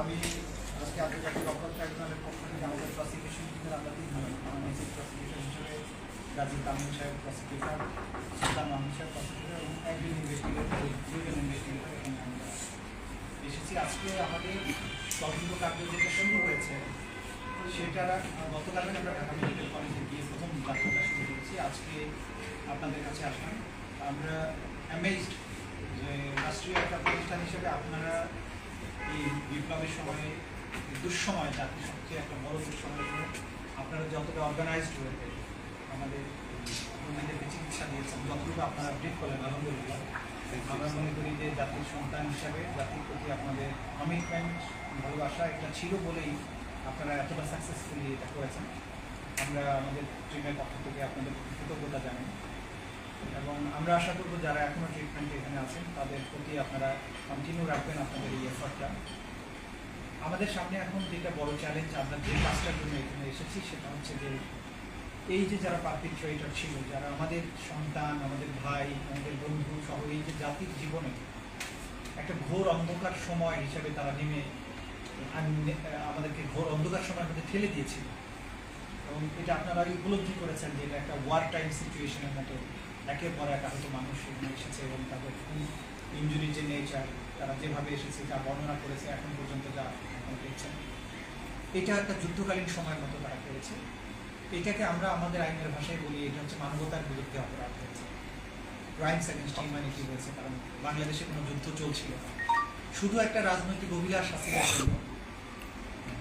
আমি আজকে আন্তর্জাতিক অপরাধ ট্রাইব্যুনালের পক্ষ থেকে আমাদের প্রসিকিউশন টিমের আমরা তিনজন মেসিক প্রসিকিউশন হিসেবে গাজী তামিম সাহেব প্রসিকিউটর সুলতান মাহমুদ সাহেব প্রসিকিউটর এবং একজন ইনভেস্টিগেটর দুজন ইনভেস্টিগেটর এখানে আমরা এসেছি। আজকে আমাদের তদন্ত কার্য যেটা শুরু হয়েছে, সেটা গতকাল আমরা ঢাকা মেডিকেল কলেজে গিয়ে প্রথম যাত্রাটা শুরু করেছি। আজকে আপনাদের কাছে আসলাম। আমরা অ্যামেজড যে রাষ্ট্রীয় একটা প্রতিষ্ঠান হিসেবে আপনারা এই বিপ্লবের সময়ে দুঃসময় জাতির সবচেয়ে একটা বড় দুঃসময়ের জন্য আপনারা যতটা অর্গানাইজড হয়েছে আমাদের রোগীদেরকে চিকিৎসা দিয়েছেন, যতটুকু আপনারা আপডেট করলেন, আলহামদুলিল্লাহ, আমরা মনে করি যে জাতির সন্তান হিসাবে, জাতির প্রতি আপনাদের কমিটমেন্ট ভালোবাসা এটা ছিল বলেই আপনারা এতটা সাকসেসফুলি এটা করেছেন। আমরা আমাদের টিমের পক্ষ থেকে আপনাদের কৃতজ্ঞতা জানাই। এবং আমরা আশা করব যারা এখনও ট্রিটমেন্টে এখানে আছেন, তাদের প্রতি আপনারা কন্টিনিউ রাখবেন আপনাদের এই এফার্টটা আমাদের সামনে এখন যেটা বড় চ্যালেঞ্জ আমরা যে কাজটার জন্য এখানে এসেছি, সেটা হচ্ছে যে এই যে যারা পারপিট্রেটর ছিল, যারা আমাদের সন্তান, আমাদের ভাই, আমাদের বন্ধু সহ এই যে জাতির জীবনে একটা ঘোর অন্ধকার সময় হিসাবে তারা নেমে আমাদেরকে ঘোর অন্ধকার সময় মধ্যে ঠেলে দিয়েছিল। এবং এটা আপনারা উপলব্ধি করেছেন যে এটা একটা ওয়ার টাইম সিচুয়েশনের মতো। একের পর এক আহত মানুষ এখানে এসেছে এবং তাদের ইঞ্জুরির যে নেচার তারা যেভাবে এসেছে, যা বর্ণনা করেছে, এখন পর্যন্ত যা দেখছেন। এটা একটা যুদ্ধকালীন সময়ের মতো তারা করেছে। এটাকে আমরা আমাদের আইনের ভাষায় বলি, এটা হচ্ছে মানবতার বিরুদ্ধে অপরাধ হয়েছে। ক্রাইমস এগেনস্ট হিউম্যানিটি হয়েছে কারণ বাংলাদেশে কোনো যুদ্ধ চলছিল না। শুধু একটা রাজনৈতিক অভিলাষ জন্য।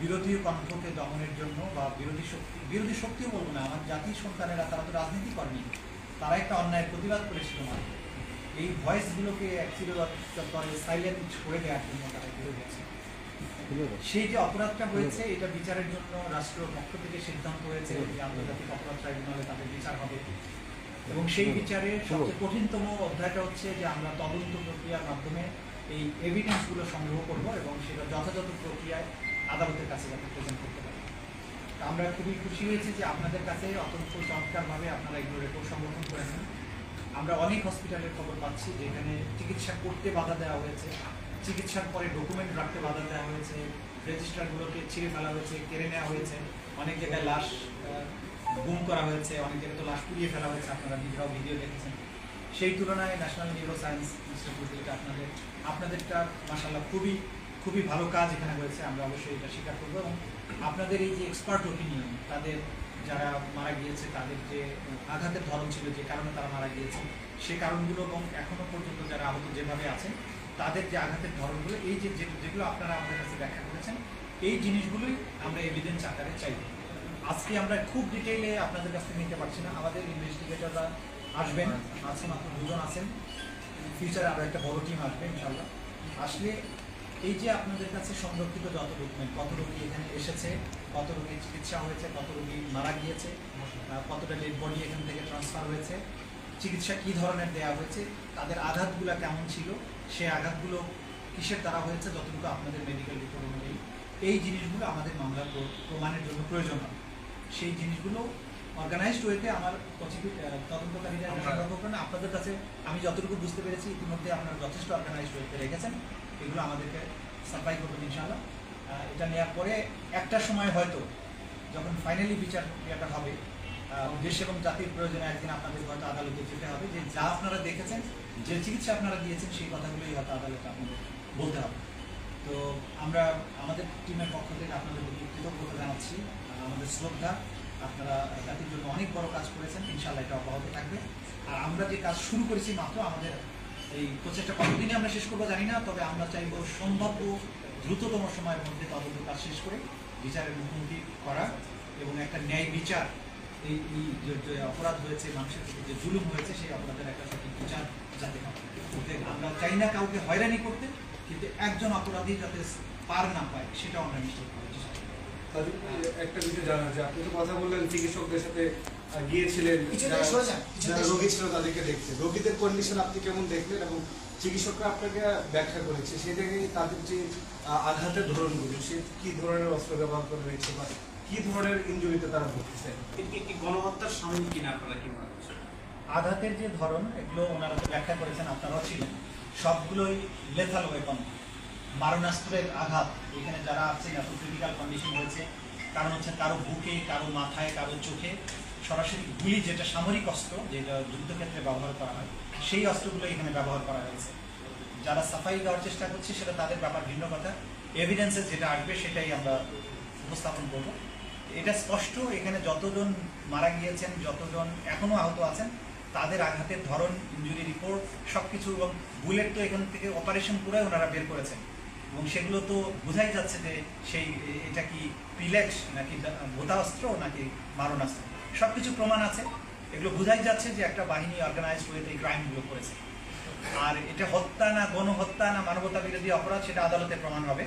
বিরোধী কণ্ঠকে দমনের জন্য বা বিরোধী শক্তি, বিরোধী শক্তিও বলব না, আমার জাতির সন্তানেরা তারা তো রাজনীতি করেনি। তারা একটা অন্যায়ের প্রতিবাদ করেছিল মাত্র এই ভয়েসগুলোকে অ্যাকচুয়ালি সাইলেন্ট করে দেওয়ার জন্য তারা ঘুরে গেছে। সেই যে অপরাধটা হয়েছে এটা বিচারের জন্য রাষ্ট্র পক্ষ থেকে সিদ্ধান্ত হয়েছে যে আন্তর্জাতিক অপরাধ ট্রাইব্যুনালে তাদের বিচার হবে। এবং সেই বিচারে সবচেয়ে কঠিনতম অধ্যায়টা হচ্ছে যে আমরা তদন্ত প্রক্রিয়ার মাধ্যমে এই এভিডেন্সগুলো সংগ্রহ করব এবং সেটা যথাযথ প্রক্রিয়ায় আদালতের কাছে যাতে প্রেজেন্ট করতে পারি। আমরা খুবই খুশি হয়েছি যে আপনাদের কাছে অত্যন্ত চমৎকারভাবে আপনারা এগুলো রেকর্ড সংরক্ষণ করেছেন আমরা অনেক হসপিটালের খবর পাচ্ছি যেখানে চিকিৎসা করতে বাধা দেওয়া হয়েছে। চিকিৎসার পরে ডকুমেন্ট রাখতে বাধা দেওয়া হয়েছে। রেজিস্টারগুলোকে ছিঁড়ে ফেলা হয়েছে, কেড়ে নেওয়া হয়েছে। অনেক জায়গায় লাশ গুম করা হয়েছে, অনেক জায়গায় তো লাশ পুড়িয়ে ফেলা হয়েছে, আপনারা নিজেরাও ভিডিও দেখেছেন। সেই তুলনায় ন্যাশনাল নিউরো সায়েন্স ইনস্টিটিউট যেটা আপনাদের, আপনাদেরটা মাসাল্লাহ খুবই খুবই ভালো কাজ এখানে হয়েছে, আমরা অবশ্যই এটা স্বীকার করব। এবং আপনাদের এই যে এক্সপার্ট ওপিনিয়ন তাদের যারা মারা গিয়েছে, তাদের যে আঘাতের ধরন ছিল, যে কারণে তারা মারা গিয়েছে, সে কারণগুলো এবং এখনও পর্যন্ত যারা আহত যেভাবে আছেন, তাদের যে আঘাতের ধরনগুলো, এই যে যেগুলো আপনারা আমাদের কাছে ব্যাখ্যা করেছেন, এই জিনিসগুলোই আমরা এভিডেন্স আকারে চাই আজকে আমরা খুব ডিটেইলে আপনাদের কাছ থেকে নিতে পারছি না। আমাদের ইনভেস্টিগেটররা আসবেন আছেন মাত্র দুজন আছেন ফিউচারে আরও একটা বড় টিম আসবে ইনশাল্লাহ আসলে এই যে আপনাদের কাছে সংরক্ষিত যত ডকুমেন্ট কত রোগী এখানে এসেছে কত রোগীর চিকিৎসা হয়েছে কত রোগী মারা গিয়েছে কতটা ডেড বডি এখান থেকে ট্রান্সফার হয়েছে চিকিৎসা কী ধরনের দেওয়া হয়েছে তাদের আঘাতগুলো কেমন ছিল সেই আঘাতগুলো কিসের দ্বারা হয়েছে যতটুকু আপনাদের মেডিকেল রিপোর্ট অনুযায়ী এই জিনিসগুলো আমাদের মামলার প্রমাণের জন্য প্রয়োজন হয়। সেই জিনিসগুলো অর্গানাইজড ওয়েতে আমার তদন্তকারীরা আপনাদের কাছে আমি যতটুকু বুঝতে পেরেছি ইতিমধ্যে আপনারা যথেষ্ট অর্গানাইজড ওয়েতে রেখেছেন। এগুলো আমাদেরকে সাপ্লাই করবেন ইনশাআল্লাহ। আহ, এটা নেওয়ার পরে একটা সময় হয়তো যখন ফাইনালি বিচার প্রক্রিয়াটা হবে দেশ এবং জাতির প্রয়োজনে একদিন আপনাদের হয়তো আদালতে যেতে হবে। যে যা আপনারা দেখেছেন যে চিকিৎসা আপনারা দিয়েছেন সেই কথাগুলোই হয়তো আদালতে আপনাদের বলতে হবে। তো আমরা আমাদের টিমের পক্ষ থেকে আপনাদের প্রতি কৃতজ্ঞতা জানাচ্ছি। আমাদের শ্রদ্ধা আপনারা জাতির জন্য অনেক বড় কাজ করেছেন। ইনশাল্লাহ এটা অব্যাহত থাকবে। আর আমরা যে কাজ শুরু করেছি মাত্র আমাদের এই প্রচেষ্টা কতদিনে আমরা শেষ করব জানি না, তবে আমরা চাইব সম্ভাব্য দ্রুততম সময়ের মধ্যে তদন্ত কাজ শেষ করে বিচারের মুখোমুখি করা এবং একটা ন্যায় বিচার, এই যে- অপরাধ হয়েছে, মানুষের প্রতি যে জুলুম হয়েছে, সেই অপরাধের একটা সঠিক বিচার যাতে ওতে আমরা চাই না কাউকে হয়রানি করতে, কিন্তু একজন অপরাধী যাতে পার না পায়, সেটাও আমরা নিশ্চিত করার চেষ্টা একটা বিষয় জানা যে আপনি তো কথা বললেন চিকিৎসকদের সাথে গিয়েছিলেন যারা- রোগী ছিল তাদেরকে দেখতে। রোগীদের কন্ডিশন আপনি কেমন দেখলেন এবং চিকিৎসকরা আপনাকে ব্যাখ্যা করেছে? তাদের যে আঘাতের ধরনগুলো সে কি ধরনের অস্ত্র ব্যবহার করে রয়েছে বা কি ধরনের ইঞ্জুরিতে তারা ভুগতেছে এটি একটি গণহত্যার সামিল কিনা আপনারা কি মনে করছেন? আঘাতের যে ধরন এগুলো ওনারা তো ব্যাখ্যা করেছেন আপনারাও ছিলেন। সবগুলোই লেথাল ওয়েপন মারণাস্ত্রের আঘাত এখানে যারা আছেন এত ক্রিটিক্যাল কন্ডিশন হয়েছে কারণ হচ্ছে কারও বুকে কারও মাথায় কারও চোখে। সরাসরি গুলি যেটা সামরিক অস্ত্র, যেটা যুদ্ধক্ষেত্রে ব্যবহার করা হয়, সেই অস্ত্রগুলো এখানে ব্যবহার করা হয়েছে। যারা সাফাই দেওয়ার চেষ্টা করছে, সেটা তাদের ব্যাপার ভিন্ন কথা। এভিডেন্সেস যেটা আসবে, সেটাই আমরা উপস্থাপন করব। এটা স্পষ্ট, এখানে যতজন মারা গিয়েছেন, যতজন এখনও আহত আছেন, তাদের আঘাতের ধরন ইঞ্জুরি রিপোর্ট সব কিছু এবং বুলেট তো এখান থেকে অপারেশন করে ওনারা বের করেছেন। এবং সেগুলো তো বোঝাই যাচ্ছে যে সেই এটা কি পিলেক্স নাকি ভোতা অস্ত্র নাকি মারণাস্ত্র। সব কিছু প্রমাণ আছে। এগুলো বোঝাই যাচ্ছে যে একটা বাহিনী অর্গানাইজড ওয়েতে এই ক্রাইমগুলো করেছে। আর এটা হত্যা না গণহত্যা না মানবতা বিরোধী অপরাধ, সেটা আদালতে প্রমাণ হবে।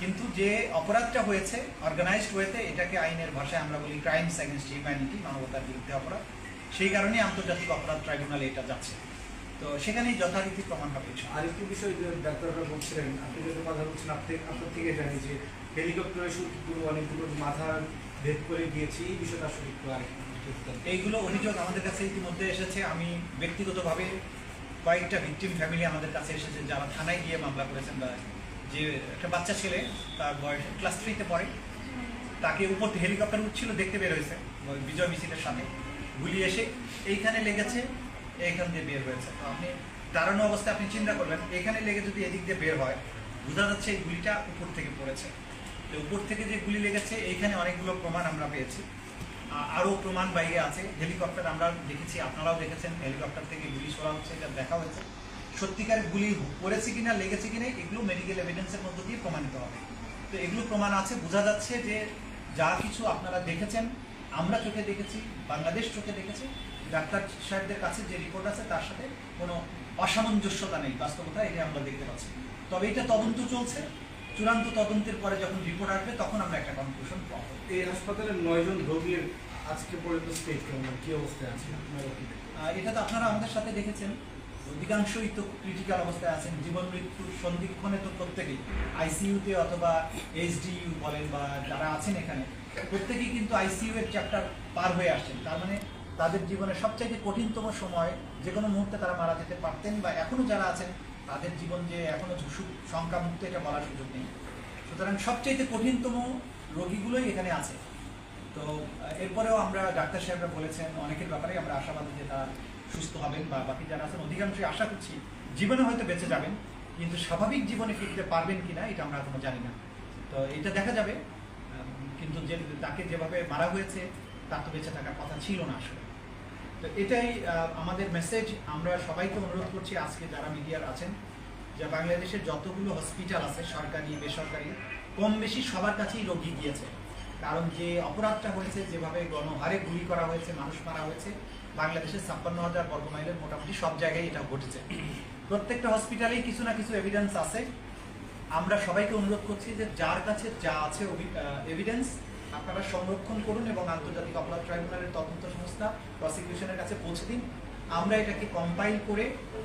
কিন্তু যে অপরাধটা হয়েছে অর্গানাইজড ওয়েতে এটাকে আইনের ভাষায় আমরা বলি ক্রাইমস অ্যাগেনস্ট হিউম্যানিটি মানবতার বিরুদ্ধে অপরাধ। সেই কারণেই আন্তর্জাতিক অপরাধ ট্রাইব্যুনালে এটা যাচ্ছে। তো সেখানেই যথারীতি প্রমাণ হবে। আরেকটি বিষয় ডাক্তাররা বলছিলেন, আপনি যত কথা বলছেন, আপনি আপনার থেকে জানি যে হেলিকপ্টারে শুধু অনেকগুলো মাথা ভেদ করে গিয়েছে এই বিষয়টা আসলে আরেকটু এইগুলো অভিযোগ আমাদের কাছে ইতিমধ্যে এসেছে। আমি ব্যক্তিগতভাবে কয়েকটা ভিকটিম ফ্যামিলি আমাদের কাছে এসেছে, যারা থানায় গিয়ে মামলা করেছেন বা যে একটা বাচ্চা ছেলে, তার বয়স ক্লাস থ্রিতে পড়ে। তাকে উপর হেলিকপ্টার উঠছিল, দেখতে বের হয়েছে, বিজয় মিছিলের সাথে। গুলি এসে এইখানে লেগেছে, এইখান দিয়ে বের হয়েছে। আপনি দাঁড়ানো অবস্থায় আপনি চিন্তা করবেন, এখানে লেগে যদি এদিক দিয়ে বের হয়, বোঝা যাচ্ছে এই গুলিটা উপর থেকে পড়েছে। উপর থেকে যে গুলি লেগেছে, এইখানে অনেকগুলো প্রমাণ আমরা পেয়েছি। আরও প্রমাণ বাইরে আছে। হেলিকপ্টার আমরা দেখেছি, আপনারাও দেখেছেন, হেলিকপ্টার থেকে গুলি ছোড়া হচ্ছে, এটা দেখা হয়েছে। সত্যিকার গুলি পড়েছে কিনা, লেগেছে কিনা, এগুলো মেডিকেল এভিডেন্সের মধ্য দিয়ে প্রমাণিত হবে। তো এগুলো প্রমাণ আছে, বোঝা যাচ্ছে যে যা কিছু আপনারা দেখেছেন, আমরা চোখে দেখেছি, বাংলাদেশ চোখে দেখেছি, ডাক্তার সাহেবদের কাছে যে রিপোর্ট আছে, তার সাথে কোনো অসামঞ্জস্যতা নেই বাস্তবতা এটা আমরা দেখতে পাচ্ছি। তবে এটা তদন্ত চলছে চূড়ান্ত তদন্তের পরে যখন রিপোর্ট আসবে তখন আমরা একটা কনক্লুশন পাবো। এই হাসপাতালে নয়জন রোগীর আজকে পর্যন্ত স্টেট কেমন কি অবস্থায় আছে? এটা তো আপনারা আমাদের সাথে দেখেছেন। অধিকাংশই তো ক্রিটিক্যাল অবস্থায় আছেন। জীবন মৃত্যুর সন্ধিক্ষণে তো প্রত্যেকেই আইসিইউতে অথবা এইচডিইউ বলেন বা যারা আছেন এখানে প্রত্যেকেই কিন্তু আইসিইউ এর চ্যাপ্টার পার হয়ে আসছেন। তার মানে তাদের জীবনের সবচাইতে কঠিনতম সময় যে কোনো মুহূর্তে তারা মারা যেতে পারতেন বা এখনও যারা আছেন তাদের জীবন যে এখনও সংখ্যা মুক্ত এটা বলার সুযোগ নেই। সুতরাং সবচাইতে কঠিনতম রোগীগুলোই এখানে আছে। তো এরপরেও আমরা ডাক্তার সাহেবরা বলেছেন, অনেকের ব্যাপারে আমরা আশাবাদী যে তারা সুস্থ হবেন বা বাকি যারা আছেন, অধিকাংশই আশা করছি জীবনে হয়তো বেঁচে যাবেন, কিন্তু স্বাভাবিক জীবনে ফিরতে পারবেন কিনা, এটা আমরা এখনও জানি না। তো, এটা দেখা যাবে কিন্তু যে, তাকে যেভাবে মারা হয়েছে, তার তো বেঁচে থাকার কথা ছিল না আসলে। এটাই আমাদের মেসেজ আমরা সবাইকে অনুরোধ করছি আজকে যারা মিডিয়ার আছেন, যে বাংলাদেশের যতগুলো হসপিটাল আছে, সরকারি, বেসরকারি কম বেশি সবার কাছেই রোগী গিয়েছে। কারণ যে অপরাধটা হয়েছে, যেভাবে গণহারে গুলি করা হয়েছে, মানুষ মারা হয়েছে, বাংলাদেশের ছাপ্পান্ন হাজার বর্গ মাইলের মোটামুটি সব জায়গায় এটা ঘটেছে। প্রত্যেকটা হসপিটালেই কিছু না কিছু এভিডেন্স আছে। আমরা সবাইকে অনুরোধ করছি যে যার কাছে যা আছে এভিডেন্স আপনারা সংরক্ষণ করুন এবং আন্তর্জাতিক অপরাধ ট্রাইব্যুনালের তদন্ত সংস্থা প্রসিকিউশনের কাছে পৌঁছে দিন আমরা এটাকে কম্পাইল করে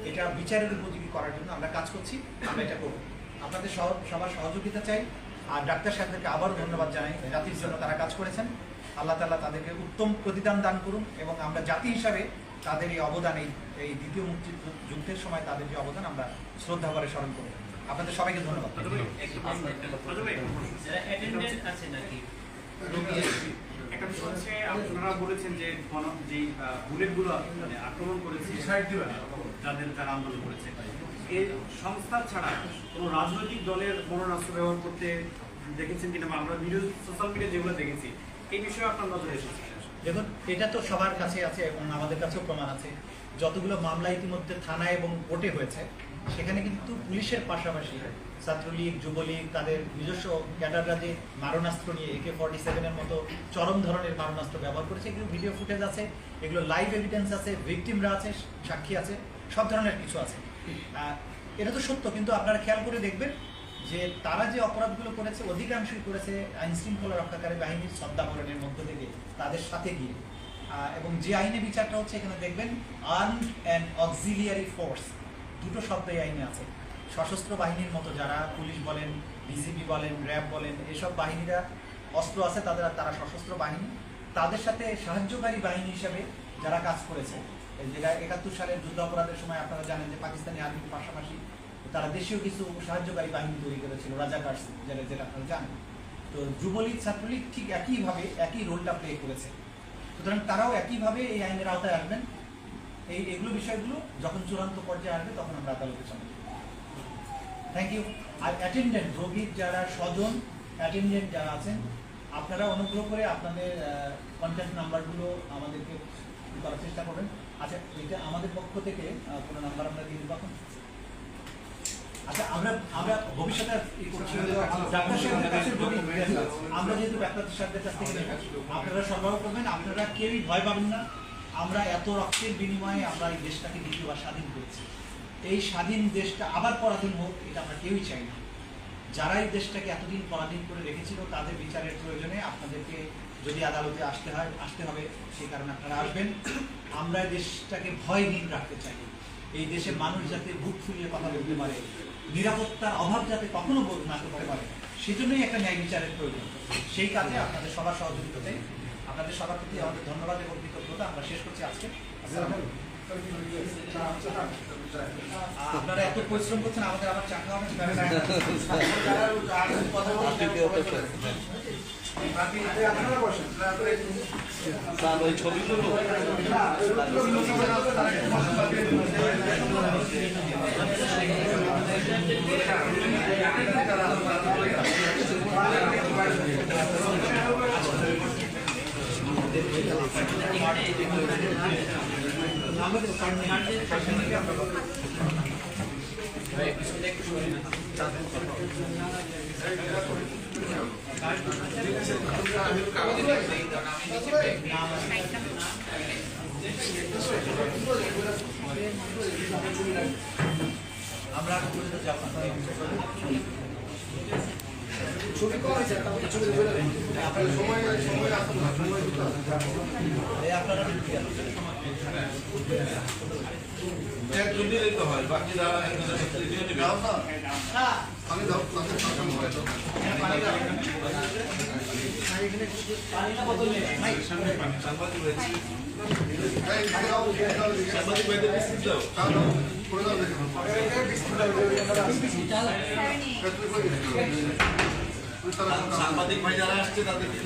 এটা বিচারের উপযোগী করার জন্য আমরা কাজ করছি আমরা এটা করব আপনাদের সবার সহযোগিতা চাই আর ডাক্তার সাহেবদেরকে আবারও ধন্যবাদ জানাই জাতির জন্য তারা কাজ করেছেন আল্লাহ তাআলা তাদেরকে উত্তম প্রতিদান দান করুন এবং আমরা জাতি হিসাবে তাদের এই অবদান এই এই দ্বিতীয় মুক্তি যুদ্ধের সময় তাদের যে অবদান আমরা শ্রদ্ধা করে স্মরণ করব আপনাদের সবাইকে ধন্যবাদ আন্দোলন করেছে এই সংস্থা ছাড়া কোনো রাজনৈতিক দলের ব্যবহার করতে দেখেছেন কিনা আমরা ভিডিও সোশ্যাল মিডিয়া যেগুলো দেখেছি এই বিষয়ে আপনার দেখুন, এটা তো সবার কাছে আছে এবং আমাদের কাছেও প্রমাণ আছে। যতগুলো মামলা ইতিমধ্যে থানায় এবং কোর্টে হয়েছে, সেখানে কিন্তু পুলিশের পাশাপাশি ছাত্রলীগ, যুবলীগ, তাদের নিজস্ব ক্যাডাররা যে মারণাস্ত্র নিয়ে একে ফর্টি সেভেনের মতো চরম ধরনের মারণাস্ত্র ব্যবহার করেছে, এগুলো ভিডিও ফুটেজ আছে, এগুলো লাইভ এভিডেন্স আছে ভিকটিমরা আছে, সাক্ষী আছে, সব ধরনের কিছু আছে। এটা তো সত্য, কিন্তু আপনারা খেয়াল করে দেখবেন যে তারা যে অপরাধগুলো করেছে, অধিকাংশই করেছে আইন শৃঙ্খলা রক্ষাকারী বাহিনীর শ্রদ্ধাবরণের মধ্য থেকে, তাদের সাথে গিয়ে। এবং যে আইনে বিচারটা হচ্ছে, এখানে দেখবেন আর্মড অ্যান্ড অক্সিলিয়ারি ফোর্স দুটো শব্দ এই আইনে আছে। সশস্ত্র বাহিনীর মতো যারা পুলিশ বলেন বিজিবি বলেন র্যাব বলেন, এসব বাহিনীরা অস্ত্র আছে, তাদের তারা সশস্ত্র বাহিনী। তাদের সাথে সাহায্যকারী বাহিনী হিসেবে যারা কাজ করেছে যেটা একাত্তর সালের যুদ্ধ অপরাধের সময় আপনারা জানেন যে পাকিস্তানি আর্মির পাশাপাশি তারা দেশীয় কিছু সাহায্যকারী বাহিনী তৈরি করেছিল রাজাকার যেটা যেটা আপনারা জানেন। তো যুবলীগ, ছাত্রলীগ ঠিক একইভাবে একই রোলটা প্লে করেছে। সুতরাং তারাও একইভাবে এই আইনের আওতায় আসবেন। এই, এগুলো বিষয়গুলো যখন চূড়ান্ত পর্যায়ে আসবে তখন আমরা আদালতে সামনে থ্যাংক ইউ আর অ্যাটেন্ডেন্ট রোগীর যারা স্বজন অ্যাটেন্ডেন্ট যারা আছেন, আপনারা অনুগ্রহ করে আপনাদের কন্ট্যাক্ট নাম্বারগুলো আমাদেরকে করার চেষ্টা করবেন। আচ্ছা এটা আমাদের পক্ষ থেকে কোনো নাম্বার আমরা দিয়ে দেবো আচ্ছা আমরা সরবরাহ করবেন, আপনারা ভয় পাবেন না। আমরা এত রক্তের বিনিময়ে আমরা এই দেশটাকে দ্বিতীয়বার স্বাধীন করেছি। এই স্বাধীন দেশটা আবার পরাধীন হোক, এটা আমরা কেউই চাই না। যারা এই দেশটাকে এতদিন পরাধীন করে রেখেছিল, তাদের বিচারের প্রয়োজনে আপনাদেরকে যদি আদালতে আসতে হয়, আসতে হবে সেই কারণে আপনারা আসবেন। আমরা এই দেশটাকে ভয়হীন রাখতে চাই। এই দেশের মানুষ যাতে বুক ফুলিয়ে কথা বলতে পারে নিরাপত্তার অভাব যাতে কখনো বোধ না করতে পারে সেজন্যই একটা ন্যায় বিচারের প্রয়োজন। সেই কাজে আপনাদের সবার সহযোগিতাতে আপনাদের সবার প্রতি আমাদের ধন্যবাদ এবং কৃতজ্ঞতা। আমরা শেষ করছি আজকে। আপনারা এত পরিশ্রম করছেন আমাদের আবার চা খাওয়াবেন কথা বলছেন আপনারা বসেন স্যার। ওই ছবিগুলো আমরা সাংবাদিক ভাইদের বিস্তৃত দাও। সাংবাদিক ভাই যারা আসছে তাদেরকে